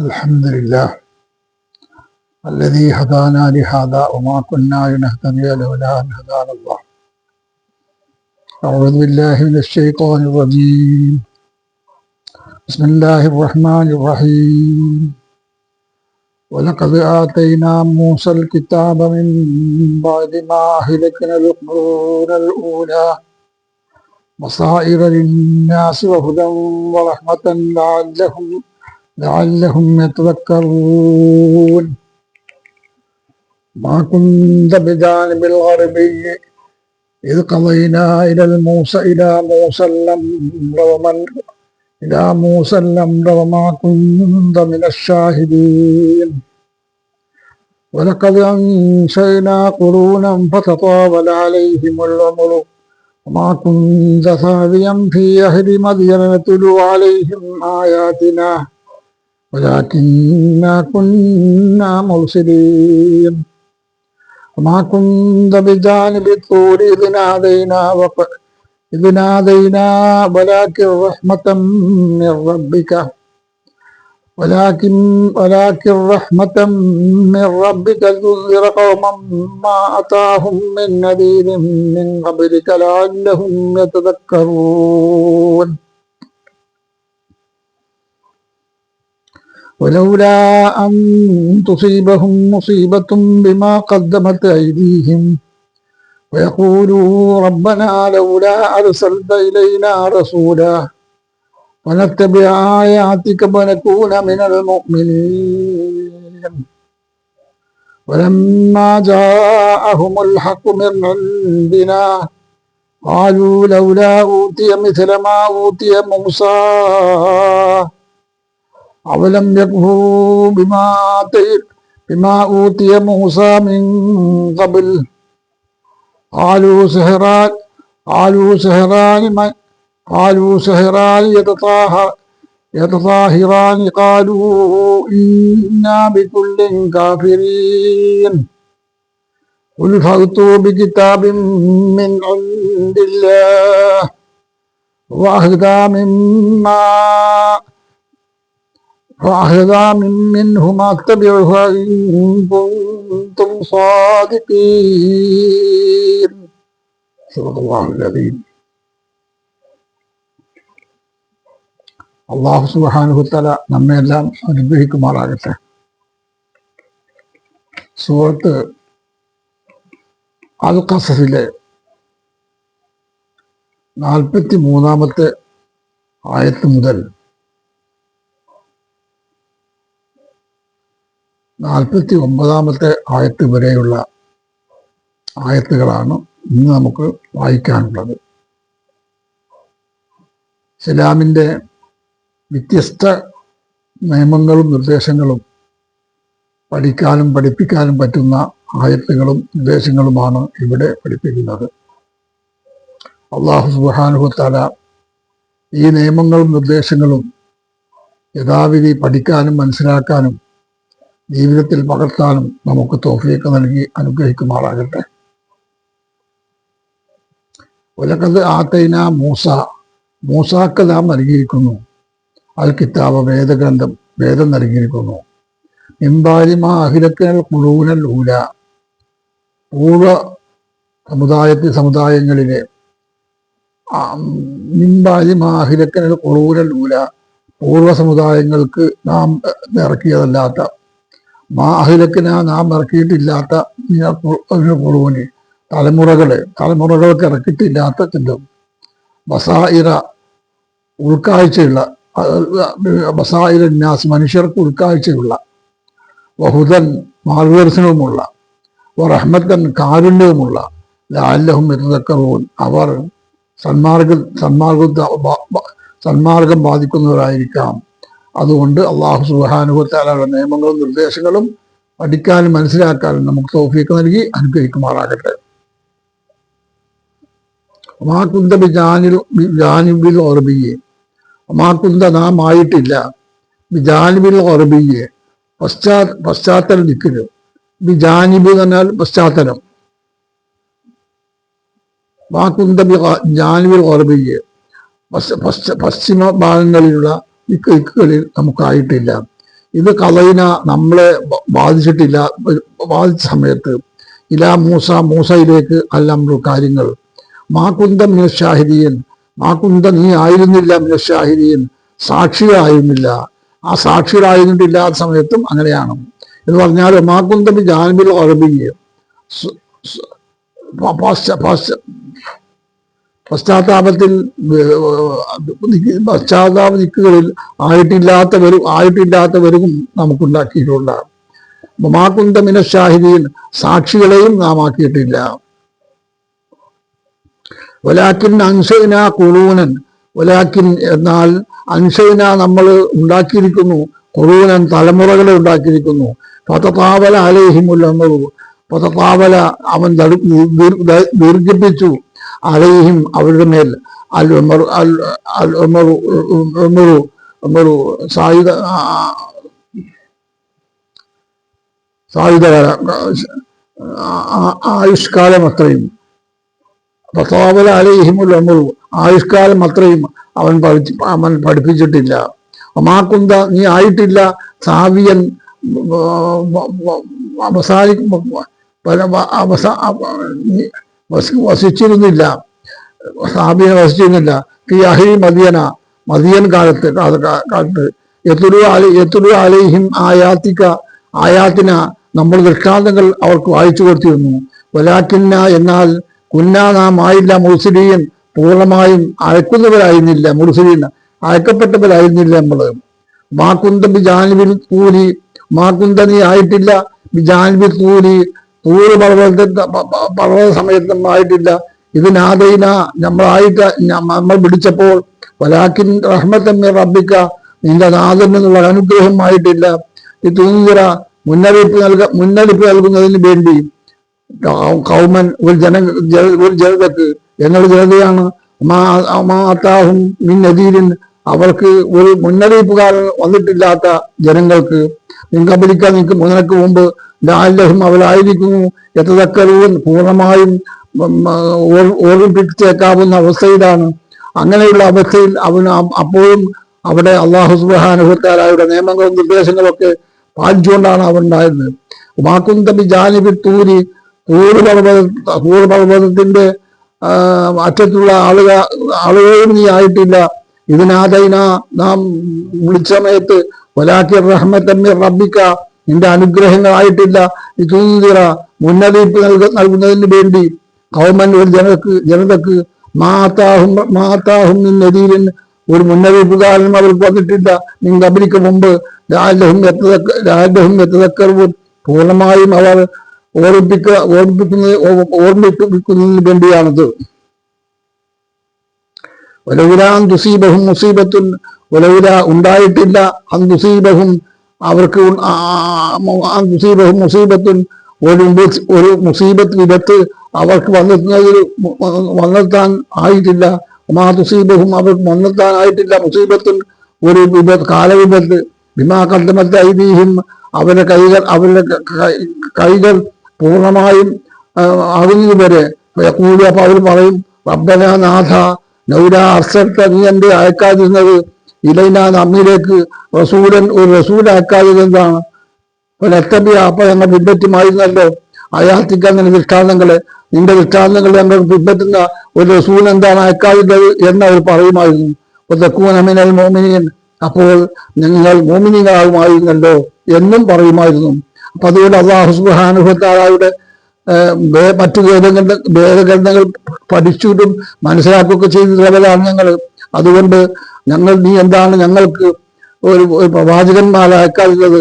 الحمد لله الذي هدانا لهذا وما كنا لنهتدي لولا أن هدانا الله. أعوذ بالله من الشيطان الرجيم. بسم الله الرحمن الرحيم. ولقد آتينا موسى الكتاب من بعد ما أهلكنا القرون الأولى. بصائر للناس وهدى ورحمة لعلهم لعلهم يتذكرون. ما كنت بجانب الغربي إذ قضينا إلى الموسى إلى موسى الأمر ومن إلى موسى الأمر وما كنت من الشاهدين. ولقد أنشينا قرونا فتطاول عليهم العمر وما كنت ثاويا في أهل مدين نتلو عليهم آياتنا. ولكننا كنا مرسلين. وما كنت بجانب الطور إذ نادينا وق... إذ نادينا ولكن رحمة من ربك. ولكن ولكن رحمة من ربك تنذر قوما ما أتاهم من نذير من قبلك لعلهم يتذكرون. ولولا أن تصيبهم مصيبة بما قدمت أيديهم. ويقولوا ربنا لولا أرسلت إلينا رسولا ونتبع آياتك ونكون من المؤمنين. ولما جاءهم الحق من عندنا قالوا لولا أوتي مثل ما أوتي موسى. أولم يكفروا بما بما أوتي موسى من قبل. قالوا سهران قالوا سهران قالوا سهران يتطاهر يتطاهران. قالوا إنا بكل كافرين. قل فأتوا بكتاب من عند الله وأهدى مما وأهدى من منهما اتبعها إن كنتم صادقين صدق الله العظيم അള്ളാഹു സുബാനുഹുത്തല നമ്മയെല്ലാം അനുഗ്രഹിക്കുമാറാകട്ടെ സുഹൃത്ത് അൽ ഖസഫിലെ നാൽപ്പത്തി മൂന്നാമത്തെ ആയത്ത് മുതൽ നാൽപ്പത്തി ഒമ്പതാമത്തെ ആയത്ത് വരെയുള്ള ആയത്തുകളാണ് ഇന്ന് നമുക്ക് വായിക്കാനുള്ളത്. ഇസ്ലാമിന്റെ വ്യത്യസ്ത നിയമങ്ങളും നിർദ്ദേശങ്ങളും പഠിക്കാനും പഠിപ്പിക്കാനും പറ്റുന്ന ആയത്തുകളും നിർദ്ദേശങ്ങളുമാണ് ഇവിടെ പഠിപ്പിക്കുന്നത്. അള്ളാഹു സുബാനുഹത്താല ഈ നിയമങ്ങളും നിർദ്ദേശങ്ങളും യഥാവിധി പഠിക്കാനും മനസ്സിലാക്കാനും ജീവിതത്തിൽ പകർത്താനും നമുക്ക് തോഫിയൊക്കെ നൽകി അനുഗ്രഹിക്കുമാറാകട്ടെ. ഒലക്കത് ആത്തൈന മൂസ മൂസാക്ക് നാം നൽകിയിരിക്കുന്നു. അൽ കിതാബ് വേദഗ്രന്ഥം വേദം നൽകിയിരിക്കുന്നു. ഇമ്പാരിമ അഹിലക്കൽ കുളൂനൽ ഊല പൂർവ സമുദായത്തിൽ സമുദായങ്ങളിലെ മിമ്പാരിമ അഖിലക്കൽ കുളൂനൽ ഊല പൂർവ സമുദായങ്ങൾക്ക് നാം ഇറക്കിയതല്ലാത്ത മാ അഹിലക്കിന നാം ഇറക്കിയിട്ടില്ലാത്ത കുറുവിന് തലമുറകളെ തലമുറകൾക്ക് ഇറക്കിയിട്ടില്ലാത്ത ബസായിറ ഉൾക്കാഴ്ചയുള്ള ബസായിര ന്യാസ് മനുഷ്യർക്ക് ഉൾക്കാഴ്ചയുള്ള വഹുദൻ മാർഗദർശനവുമുള്ള റഹ്മത്തൻ കാരുണ്യവുമുള്ള ലാല്ലഹും ഇരുതക്കറവും അവർ സന്മാർഗ സന്മാർഗ സന്മാർഗം ബാധിക്കുന്നവരായിരിക്കാം. അതുകൊണ്ട് അള്ളാഹു സുബാനുഭവത്താലുള്ള നിയമങ്ങളും നിർദ്ദേശങ്ങളും പഠിക്കാനും മനസ്സിലാക്കാനും നമുക്ക് തോഫിയൊക്കെ നൽകി അനുഗ്രഹിക്കുമാറാകട്ടെ. മാക്കുന്ത ജാനിബിൽ ഓർബിയെ നാം ആയിട്ടില്ല. ബിജാനിബിൽ ഓർബിയെ പശ്ചാ പശ്ചാത്തലം നിൽക്കരുത് ബിജാനിബ് എന്ന് പറഞ്ഞാൽ പശ്ചാത്തലം. വാക്കുന്ത ജാനിബിൽ ഓർബിയെ പശ്ചിമ ഭാഗങ്ങളിലുള്ള ദിക്കുകളിൽ നമുക്കായിട്ടില്ല. ഇത് കലയിന നമ്മളെ ബാധിച്ചിട്ടില്ല. ബാധിച്ച സമയത്ത് ഇലാ മൂസ മൂസയിലേക്ക് അല്ല നമ്മൾ കാര്യങ്ങൾ. മാക്കുന്ത മിനഷാഹിദീൻ മാക്കുന്ത നീ ആയിരുന്നില്ല മിനഷാഹിദീൻ സാക്ഷികളായിരുന്നില്ല ആ സാക്ഷികളായിരുന്നിട്ടില്ലാത്ത സമയത്തും അങ്ങനെയാണ്. എന്ന് പറഞ്ഞാൽ മാകുന്ത ജാനബിൽ ഉറബിക്കുകയും പശ്ചാത്താപത്തിൽ പശ്ചാത്താപ ദിക്കുകളിൽ ആയിട്ടില്ലാത്തവരും ആയിട്ടില്ലാത്തവരും നമുക്കുണ്ടാക്കിയിട്ടുണ്ട്. മാകുന്ത ഷാഹിദിയിൽ സാക്ഷികളെയും നാം ആക്കിയിട്ടില്ല. വലാക്കിൻ അൻഷൈന കുളൂനൻ വലാക്കിൻ എന്നാൽ അൻഷൈന നമ്മൾ ഉണ്ടാക്കിയിരിക്കുന്നു കുളൂനൻ തലമുറകളെ ഉണ്ടാക്കിയിരിക്കുന്നു. പതതാവല അലേഹിമുല്ലമ്മറു പതതാവല അവൻ ദീർഘിപ്പിച്ചു അലൈഹിം അവരുടെ മേൽ ആയുഷ്കാലം അത്രയും പത്താവല അലൈഹിമുൽ ഉമറു ആയുഷ്കാലം അത്രയും അവൻ പഠിച്ച് അവൻ പഠിപ്പിച്ചിട്ടില്ല ഒമാക്കുന്ത നീ ആയിട്ടില്ല സാവിയൻ അവസാനി അവസാ വസി- വസിച്ചിരുന്നില്ല. സാബിയ വസിച്ചിരുന്നില്ല. മദിയന മദിയൻ കാലത്ത് കാല- കാലത്ത് എത്തുരു അലി എത്തുരു അലൈഹിം ആയാത്തിക്ക ആയാത്തിന നമ്മൾ ദൃഷ്ടാന്തങ്ങൾ അവർക്ക് വായിച്ചു കൊടുത്തിരുന്നു. വലാക്കിന്ന എന്നാൽ കുന്ന നാം ആയില്ല മുർസിലീൻ. പൂർണമായും അയക്കുന്നവരായിരുന്നില്ല മുർസിലീൻ. അയക്കപ്പെട്ടവരായിരുന്നില്ല നമ്മൾ. മാക്കുന്ത ബിജാനുവിൽ കൂലി മാക്കുന്ത നീ ആയിട്ടില്ല ബിജാനുവിൽ തൂലി തൂറ് പർവത പർവത സമയത്ത് നമ്മൾ ആയിട്ടില്ല. ഇതിനാദൈന നമ്മളായിട്ട് നമ്മൾ പിടിച്ചപ്പോൾ വലാക്കിൻ റഹ്മത്തമ്മ റബ്ബിക്ക നിന്റെ നാഥൻ എന്നുള്ള അനുഗ്രഹമായിട്ടില്ല ഈ തൂന്നിറ മുന്നറിയിപ്പ് നൽക മുന്നറിയിപ്പ് നൽകുന്നതിന് വേണ്ടി കൗമൻ ഒരു ജന ഒരു ജനതക്ക് എന്നൊരു ജനതയാണ്. മാ- മിന്നതീരൻ അവർക്ക് ഒരു മുന്നറിയിപ്പുകാരൻ വന്നിട്ടില്ലാത്ത ജനങ്ങൾക്ക് നിങ്ങബലിക്കാൻ നിൽക്കും നിനക്ക് മുമ്പ് ലാലഹും അവരായിരിക്കുന്നു എത്തതക്കരവും പൂർണമായും ഓർമ്മിപ്പിച്ചേക്കാവുന്ന അവസ്ഥയിലാണ്. അങ്ങനെയുള്ള അവസ്ഥയിൽ അവൻ അപ്പോഴും അവിടെ അള്ളാഹു സുബാനുഭവത്താലായുടെ നിയമങ്ങളും നിർദ്ദേശങ്ങളൊക്കെ പാലിച്ചുകൊണ്ടാണ് അവൻ ഉണ്ടായിരുന്നത്. മാക്കുന്തബി ജാനിബി തൂരി തൂറ് പർവത തൂറ് പർവതത്തിന്റെ ആ, അറ്റത്തുള്ള ആളുക ആളുകളും നീ ആയിട്ടില്ല. ഇതിനാദൈന നാം വിളിച്ച സമയത്ത് വലാക്കി റഹ്മത്തമ്മി റബ്ബിക്ക നിന്റെ അനുഗ്രഹങ്ങളായിട്ടില്ല. ഇതുന്തിറ മുന്നറിയിപ്പ് നൽക നൽകുന്നതിന് വേണ്ടി കൗമൻ ഒരു ജനക്ക് ജനതക്ക് മാതാഹും മാതാഹും നദീരൻ ഒരു മുന്നറിയിപ്പുകാരനും അവർക്ക് വന്നിട്ടില്ല. നിങ്ങൾ അവർക്ക് മുമ്പ് രാജഹും എത്തതക്ക രാജഹും എത്തതക്കറും പൂർണമായും അവർ ഓർമ്മിപ്പിക്ക ഓർമ്മിപ്പിക്കുന്ന ഓർമ്മിപ്പിക്കുന്നതിന് വേണ്ടിയാണത്. ഒലവുരാൻ ദുസീബഹും മുസീബത്തുൻ ഒലവുര ഉണ്ടായിട്ടില്ല അൻ ദുസീബഹും അവർക്ക് ദുസീബഹും മുസീബത്തുൻ ഒരു ഒരു മുസീബത്ത് വിപത്ത് അവർക്ക് വന്നെത്തുന്നതിൽ വന്നെത്താൻ ആയിട്ടില്ല. മാ തുസീബഹും അവർക്ക് വന്നെത്താൻ ആയിട്ടില്ല. മുസീബത്തും ഒരു വിപത്ത് കാലവിപത്ത്. ബിമാ കണ്ടമത്തെ ഐതിഹ്യം അവരുടെ കൈകൾ അവരുടെ കൈകൾ പൂർണമായും ആകുന്നത് വരെ. കൂടി അപ്പൊ അവർ പറയും റബ്ബന നാഥ നൗര അർസർത്ത നീ എന്റെ അയക്കാതിരുന്നത് ഇലൈന നമ്മിലേക്ക് റസൂലൻ ഒരു റസൂലാക്കാതെ എന്താണ് എത്തബിയ അപ്പൊ ഞങ്ങൾ പിൻപറ്റുമായിരുന്നല്ലോ. അയാത്തിക്കാൻ നിന്റെ ദൃഷ്ടാന്തങ്ങളെ നിന്റെ ദൃഷ്ടാന്തങ്ങൾ ഞങ്ങൾ പിൻപറ്റുന്ന ഒരു റസൂൽ എന്താണ് അയക്കാതിരുന്നത് എന്ന് അവർ പറയുമായിരുന്നു. തെക്കൂനമിനൽ മോമിനിയൻ അപ്പോൾ നിങ്ങൾ മോമിനികളാകുമായിരുന്നല്ലോ എന്നും പറയുമായിരുന്നു. അപ്പൊ അതുകൊണ്ട് അള്ളാഹു സുബാനുഭത്താലായുടെ മറ്റു വേദഗ്രന്ഥ വേദഗ്രന്ഥങ്ങൾ പഠിച്ചിട്ടും മനസ്സിലാക്കുകയൊക്കെ ചെയ്തിട്ടുള്ളവരാണ് ഞങ്ങൾ. അതുകൊണ്ട് ഞങ്ങൾ നീ എന്താണ് ഞങ്ങൾക്ക് ഒരു പ്രവാചകന്മാരാക്കാത്തത്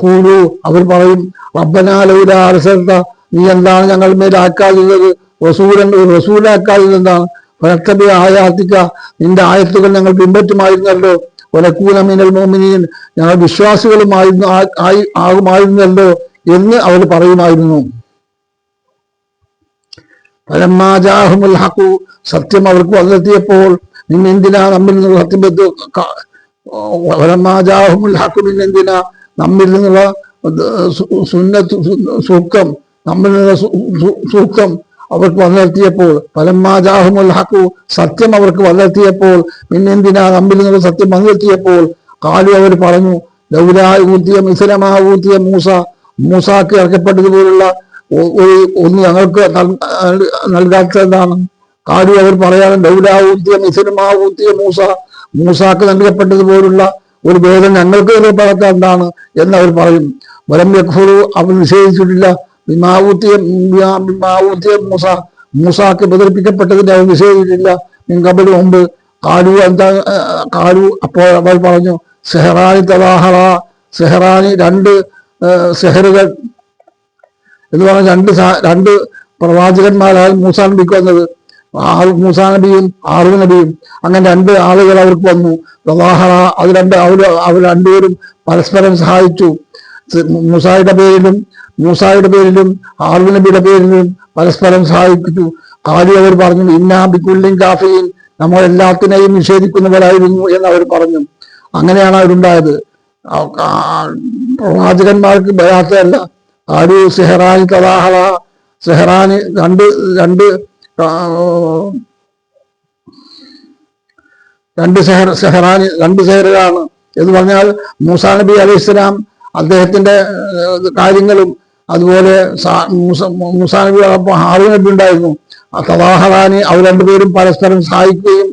കൂലു അവർ പറയും റബ്ബനാലൂല അർസർത്ത നീ എന്താണ് ഞങ്ങൾ മേലാക്കാതിരുന്നത് റസൂലൻ റസൂലാക്കാതിരുന്നതാണ് ഫലത്തബി ആയാത്തിക്ക നിന്റെ ആയത്തുകൾ ഞങ്ങൾ പിൻപറ്റുമായിരുന്നല്ലോ. ഒലക്കൂലമീനൽ മോമിനിയൻ ഞങ്ങൾ വിശ്വാസികളുമായിരുന്നു ആയി ആകുമായിരുന്നല്ലോ എന്ന് അവർ പറയുമായിരുന്നു. പരമാജാഹുൽ ഹഖു സത്യം അവർക്ക് വന്നെത്തിയപ്പോൾ നിന്നെന്തിനാ നമ്മിൽ നിന്നുള്ള സത്യം വെച്ച് ക- ഫലമാജാഹുമുൽ ഹഖു നമ്മിൽ നിന്നുള്ള സുന്നത്ത് സൂക്കം നമ്മിൽ നിന്നുള്ള സു- സു- അവർക്ക് വന്നെത്തിയപ്പോൾ ഫലമാജാഹുമുൽ ഹഖു സത്യം അവർക്ക് വന്നെത്തിയപ്പോൾ പിന്നെന്തിനാ നമ്മിൽ നിന്നുള്ള സത്യം വന്നെത്തിയപ്പോൾ കാലു അവർ പറഞ്ഞു ലൗലാ ഊത്തിയ മിസലമാ ഊത്തിയ മൂസ മൂസാക്ക് ഇറക്കപ്പെട്ടതുപോലുള്ള ഒന്ന് ഞങ്ങൾക്ക് നൽ- നൽകാത്തതാണ് കാടി അവർ പറയാനും മിസലമാ ഊത്തിയ മൂസ. മൂസാക്ക് നൽകപ്പെട്ടതുപോലുള്ള ഒരു ഭേദം ഞങ്ങൾക്ക് നൽകപ്പെടാത്ത എന്താണ് എന്ന് അവർ പറയും. വരം യഖുറു അവർ നിഷേധിച്ചിട്ടില്ല. ബിമാവൂത്തിയ ബിമാവൂത്തിയ മൂസ. മൂസാക്ക് ബദലിപ്പിക്കപ്പെട്ടതിനെ അവർ നിഷേധിച്ചിട്ടില്ല. നിങ്കബിന് മുമ്പ് കാലു എന്താ കാലു അപ്പോൾ അവർ പറഞ്ഞു സെഹറാനി തവാഹറ. സെഹറാനി രണ്ട് സെഹറുകൾ എന്ന് പറഞ്ഞ രണ്ട് രണ്ട് പ്രവാചകന്മാരാൽ മൂസാൻ നബിക്ക് വന്നത് ആ- മൂസാ നബിയും ആറു നബിയും. അങ്ങനെ രണ്ട് ആളുകൾ അവർക്ക് വന്നു. പ്രവാഹറ അത് രണ്ട് അവർ അവർ രണ്ടുപേരും പരസ്പരം സഹായിച്ചു. മൂസായുടെ പേരിലും മൂസായുടെ പേരിലും ആറു നബിയുടെ പേരിലും പരസ്പരം സഹായിച്ചു. കാലി അവർ പറഞ്ഞു ഇന്നാ ബിക്കുല്ലിൻ കാഫിയും നമ്മൾ എല്ലാത്തിനെയും നിഷേധിക്കുന്നവരായിരുന്നു എന്ന് അവർ പറഞ്ഞു. അങ്ങനെയാണ് അവരുണ്ടായത്. പ്രവാചകന്മാർക്ക് ഭയാത്തതല്ല ആരു സെഹറാനി തലാഹള സെഹറാനി രണ്ട് രണ്ട് രണ്ട് സെഹർ സെഹറാനി രണ്ട് സെഹറുകളാണ് എന്ന് പറഞ്ഞാൽ മൂസാ നബി അലൈഹി ഇസ്ലാം അദ്ദേഹത്തിന്റെ കാര്യങ്ങളും അതുപോലെ മൂസാ നബി ഹാറു നബി ഉണ്ടായിരുന്നു. ആ തവാഹറാനി അവർ രണ്ടുപേരും പരസ്പരം സഹായിക്കുകയും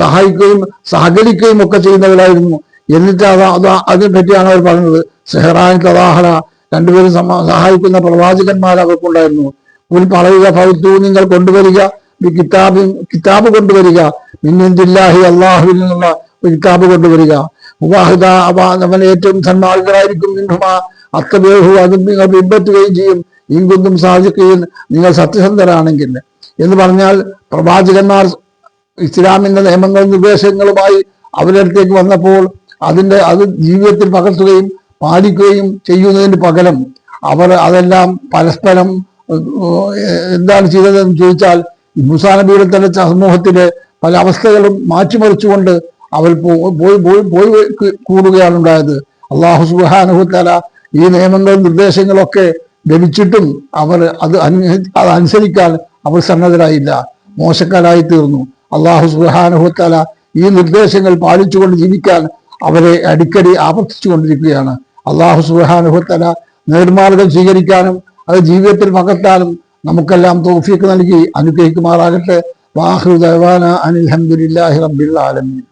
സഹായിക്കുകയും സഹകരിക്കുകയും ഒക്കെ ചെയ്യുന്നവരായിരുന്നു. എന്നിട്ട് അത് അത് അതിനെ പറ്റിയാണ് അവർ പറഞ്ഞത്. സെഹറാൻ തവാഹറ രണ്ടുപേരും സഹായിക്കുന്ന പ്രവാചകന്മാർ അവർക്കുണ്ടായിരുന്നു. ഉൽ പറയുക ഫൗത്തു നിങ്ങൾ കൊണ്ടുവരിക കിതാബ് കിതാബ് കൊണ്ടുവരിക. മിന്നിന്ദില്ലാഹി അള്ളാഹുവിൽ നിന്നുള്ള കിതാബ് കൊണ്ടുവരിക. ഉവാഹിദ അവൻ ഏറ്റവും സന്മാർഗരായിരിക്കും നിന്നുമ അത്തബേഹു അതും നിങ്ങൾ പിൻപറ്റുകയും ചെയ്യും. ഇങ്കുന്തും സാധിക്കുകയും നിങ്ങൾ സത്യസന്ധരാണെങ്കിൽ. എന്ന് പറഞ്ഞാൽ പ്രവാചകന്മാർ ഇസ്ലാമിന്റെ നിയമങ്ങളും നിർദ്ദേശങ്ങളുമായി അവരടുത്തേക്ക് വന്നപ്പോൾ അതിന്റെ അത് ജീവിതത്തിൽ പകർത്തുകയും പാലിക്കുകയും ചെയ്യുന്നതിന് പകരം അവർ അതെല്ലാം പരസ്പരം എന്താണ് ചെയ്തതെന്ന് ചോദിച്ചാൽ മുസാ നബിയുടെ തന്നെ സമൂഹത്തിലെ പല അവസ്ഥകളും മാറ്റിമറിച്ചുകൊണ്ട് അവർ പോയി പോയി പോയി കൂടുകയാണ് ഉണ്ടായത്. അള്ളാഹു സുബാനുഹുത്തല ഈ നിയമങ്ങളും നിർദ്ദേശങ്ങളൊക്കെ ലഭിച്ചിട്ടും അവർ അത് അത് അനുസരിക്കാൻ അവർ സന്നദ്ധരായില്ല. മോശക്കാരായി തീർന്നു. അള്ളാഹു സുബാനുഹുത്തല ഈ നിർദ്ദേശങ്ങൾ പാലിച്ചുകൊണ്ട് ജീവിക്കാൻ അവരെ അടിക്കടി ആവർത്തിച്ചു കൊണ്ടിരിക്കുകയാണ് അള്ളാഹു സുബാനുഹുത്തല നേർമാർഗം സ്വീകരിക്കാനും അത് ജീവിതത്തിൽ പകർത്താനും നമുക്കെല്ലാം തോഫിക്ക് നൽകി അനുഗ്രഹിക്കുമാറാകട്ടെ. വാഹു ദൈവാന അനിൽഹമുല്ലാഹി റബ്ബിൽ ആലമീൻ.